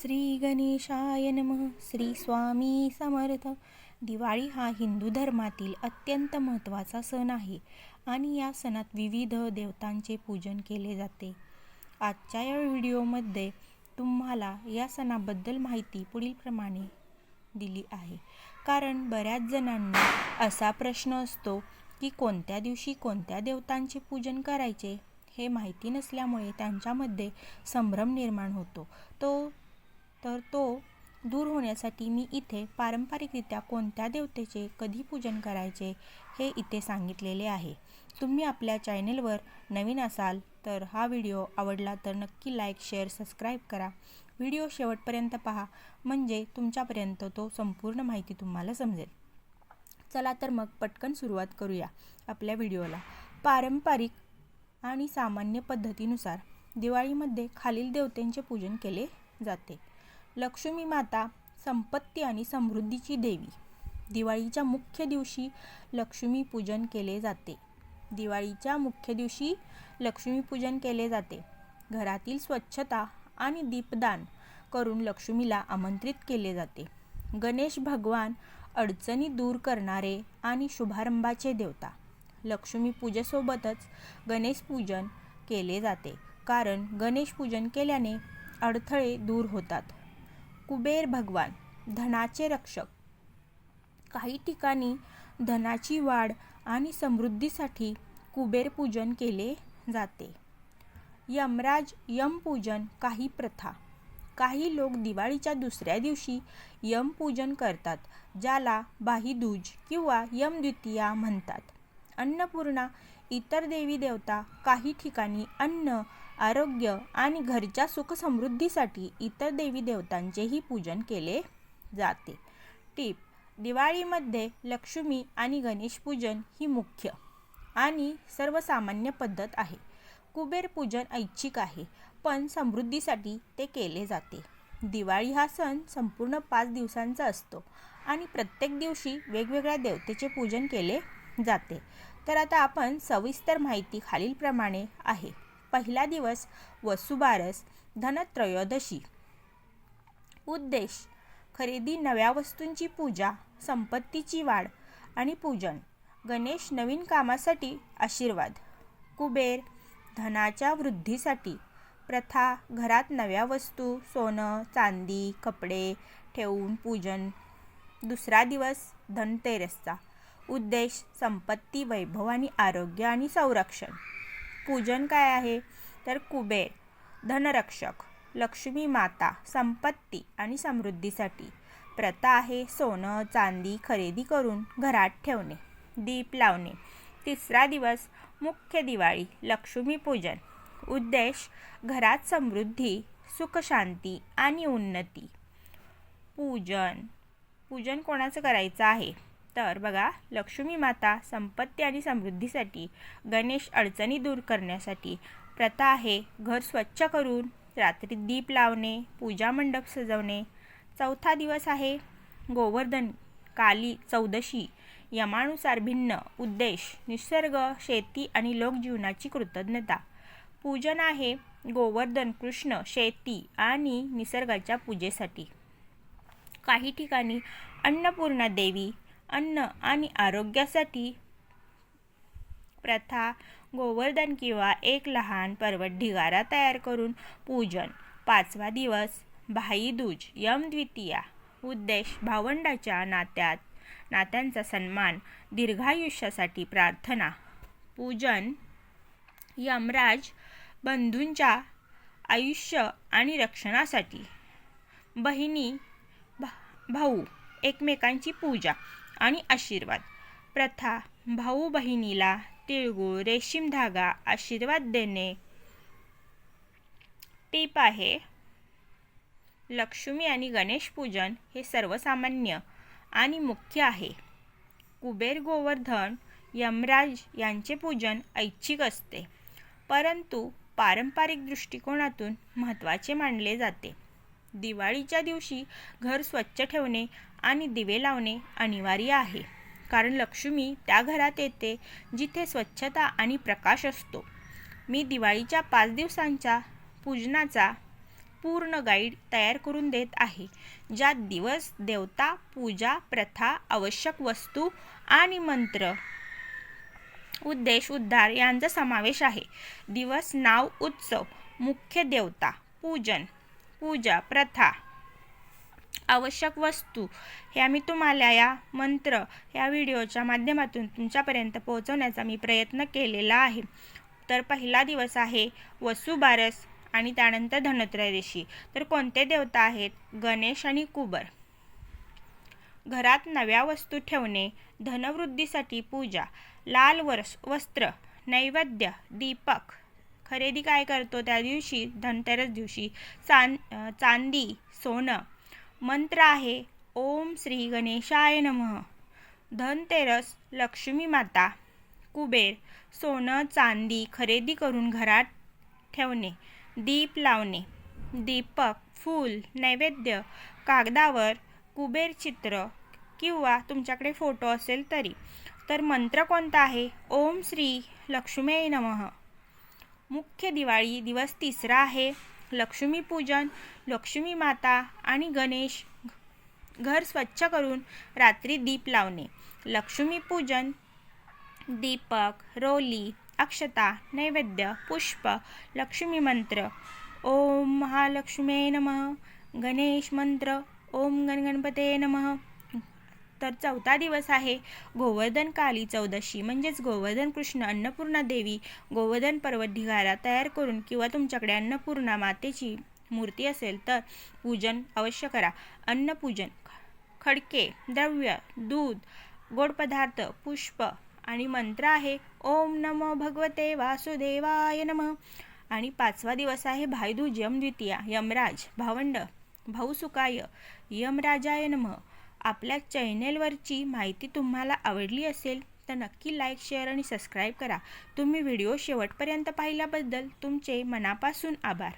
श्री गणेशाय नमः. श्री स्वामी समर्थ. दिवाळी हा हिंदू धर्मातील अत्यंत महत्त्वाचा सण आहे आणि या सणात विविध देवतांचे पूजन केले जाते. आजच्या या व्हिडिओमध्ये तुम्हाला या सणाबद्दल माहिती पुढीलप्रमाणे दिली आहे. कारण बऱ्याच जणांना असा प्रश्न असतो की कोणत्या दिवशी कोणत्या देवतांचे पूजन करायचे हे माहिती नसल्यामुळे त्यांच्यामध्ये संभ्रम निर्माण होतो. तो तर तो दूर होण्यासाठी मी इथे पारंपरिकरित्या कोणत्या देवतेचे कधी पूजन करायचे हे इथे सांगितलेले आहे. तुम्ही आपल्या चॅनेलवर नवीन असाल तर हा व्हिडिओ आवडला तर नक्की लाईक शेअर सबस्क्राईब करा. व्हिडिओ शेवटपर्यंत पहा म्हणजे तुमच्यापर्यंत तो संपूर्ण माहिती तुम्हाला समजेल. चला तर मग पटकन सुरुवात करूया आपल्या व्हिडिओला. पारंपरिक आणि सामान्य पद्धतीनुसार दिवाळीमध्ये खालील देवतेंचे पूजन केले जाते. लक्ष्मी माता संपत्ती आणि समृद्धीची देवी. दिवाळीच्या मुख्य दिवशी लक्ष्मी पूजन केले जाते. दिवाळीच्या मुख्य दिवशी लक्ष्मीपूजन केले जाते. घरातील स्वच्छता आणि दीपदान करून लक्ष्मीला आमंत्रित केले जाते. गणेश भगवान अडचणी दूर करणारे आणि शुभारंभाचे देवता. लक्ष्मी पूजेसोबतच गणेश पूजन केले जाते. कारण गणेश पूजन केल्याने अडथळे दूर होतात. कुबेर भगवान धनाचे रक्षक. काही ठिकाणी धनाची वाढ आणि समृद्धीसाठी कुबेर पूजन केले जाते. यमराज यमपूजन काही प्रथा. काही लोक दिवाळीच्या दुसऱ्या दिवशी यमपूजन करतात ज्याला बाहीदूज किंवा यमद्वितीया म्हणतात. अन्नपूर्णा इतर देवी देवता काही ठिकाणी अन्न आरोग्य आणि घरच्या सुखसमृद्धीसाठी इतर देवी देवतांचेही पूजन केले जाते. टीप दिवाळीमध्ये लक्ष्मी आणि गणेश पूजन ही मुख्य आणि सर्वसामान्य पद्धत आहे. कुबेर पूजन ऐच्छिक आहे पण समृद्धीसाठी ते केले जाते. दिवाळी हा सण संपूर्ण पाच दिवसांचा असतो आणि प्रत्येक दिवशी वेगवेगळ्या देवतेचे पूजन केले जाते. तर आता आपण सविस्तर माहिती खालीलप्रमाणे आहे. पहिला दिवस वसुबारस धनत्रयोदशी. उद्देश खरेदी नव्या वस्तूंची पूजा संपत्तीची वाढ आणि पूजन. गणेश नवीन कामासाठी आशीर्वाद. कुबेर धनाच्या वृद्धीसाठी. प्रथा घरात नव्या वस्तू सोनं चांदी कपडे ठेवून पूजन. दुसरा दिवस धनतेरसचा. उद्देश संपत्ती वैभव आणि आरोग्य आणि संरक्षण. पूजन काय आहे? तर कुबेर धनरक्षक लक्ष्मी माता संपत्ती आणि समृद्धीसाठी. प्रथा आहे सोनं चांदी खरेदी करून घरात ठेवणे दीप लावणे. तिसरा दिवस मुख्य दिवाळी लक्ष्मीपूजन उद्देश घरात समृद्धी सुखशांती आणि उन्नती. पूजन. पूजन कोणाचं करायचं आहे? तर बघा लक्ष्मी माता संपत्ती आणि समृद्धीसाठी गणेश अडचणी दूर करण्यासाठी प्रथा आहे. घर स्वच्छ करून रात्री दीप लावणे पूजा मंडप सजवणे. चौथा दिवस आहे गोवर्धन काली चौदशी. यमानुसार भिन्न उद्देश निसर्ग शेती आणि लोकजीवनाची कृतज्ञता. पूजन आहे गोवर्धन कृष्ण शेती आणि निसर्गाच्या पूजेसाठी. काही ठिकाणी अन्नपूर्णा देवी अन्न आणि आरोग्यासाठी प्रथा गोवर्धन किंवा एक लहान पर्वत ढिगारा तयार करून पूजन. पाचवा दिवस भाईदूज यमद्वितीया उद्देश भावंडाच्या नात्यात नात्यांचा सन्मान दीर्घायुष्यासाठी प्रार्थना. पूजन यमराज बंधूंच्या आयुष्य आणि रक्षणासाठी. बहिणी भाऊ एकमेकांची पूजा. आणि आशीर्वाद. प्रथा भाऊ बहिणीला तिळगुळ रेशीम धागा आशीर्वाद देणे. टीप आहे लक्ष्मी आणि गणेश पूजन हे सर्वसामान्य आणि मुख्य आहे. कुबेर गोवर्धन यमराज यांचे पूजन ऐच्छिक असते परंतु पारंपरिक दृष्टिकोनातून महत्त्वाचे मानले जाते. दिवाळीच्या दिवशी घर स्वच्छ ठेवणे आणि दिवे लावणे अनिवार्य आहे. कारण लक्ष्मी त्या घरात येते जिथे स्वच्छता आणि प्रकाश असतो. मी दिवाळीच्या पाच दिवसांच्या पूजनाचा पूर्ण गाईड तयार करून देत आहे ज्यात दिवस देवता पूजा प्रथा आवश्यक वस्तू आणि मंत्र उद्देश उद्धार यांचा समावेश आहे. दिवस नाव उत्सव मुख्य देवता पूजन पूजा प्रथा आवश्यक वस्तू ह्या मी तुम्हाला या मंत्र या व्हिडिओच्या माध्यमातून तुमच्यापर्यंत पोहोचवण्याचा मी प्रयत्न केलेला आहे. तर पहिला दिवस आहे वसुबारस आणि त्यानंतर धनत्रयोदशी. तर कोणते देवता आहेत? गणेश आणि कुबर. घरात नव्या वस्तू ठेवणे धनवृद्धीसाठी पूजा लाल वर्ष वस्त्र नैवेद्य दीपक खरेदी काय करतो त्या दिवशी? धनतेरस दिवशी. चांद चांदी सोनं. मंत्र आहे ओम श्री गणेशाय नमः. धनतेरस लक्ष्मी माता. कुबेर सोनं चांदी खरेदी करून घरात ठेवणे. दीप लावणे. दीपक फूल नैवेद्य कागदावर कुबेर चित्र किंवा तुमच्याकडे फोटो असेल तरी. तर मंत्र कोणता आहे? ओम श्री लक्ष्मी नमः. मुख्य दिवाळी दिवस तिसरा आहे. लक्ष्मीपूजन लक्ष्मी माता आणि गणेश घर स्वच्छ करून रात्री दीप लावणे. लक्ष्मीपूजन दीपक रोली अक्षता नैवेद्य पुष्प लक्ष्मी मंत्र ओम महालक्ष्मी नमः गणेश मंत्र ओम गणगणपते नमः तर चौथा दिवस आहे गोवर्धन काली चौदशी. म्हणजेच गोवर्धन कृष्ण अन्नपूर्णा देवी गोवर्धन पर्वत ढिगारा तयार करून किंवा तुमच्याकडे अन्नपूर्णा मातेची मूर्ती असेल तर पूजन अवश्य करा. अन्नपूजन खडके द्रव्य दूध गोड पदार्थ पुष्प आणि मंत्र आहे ओम नमो भगवते वासुदेवाय नमः. आणि पाचवा दिवस आहे भाईदूज यमद्वितीया यमराज भावंड भाऊसुकाय यमराजाय नमः. आपल्या चॅनेलवरची माहिती तुम्हाला आवडली असेल तर नक्की लाईक शेअर आणि सबस्क्राईब करा. तुम्ही व्हिडिओ शेवटपर्यंत पाहिल्याबद्दल तुमचे मनापासून आभार.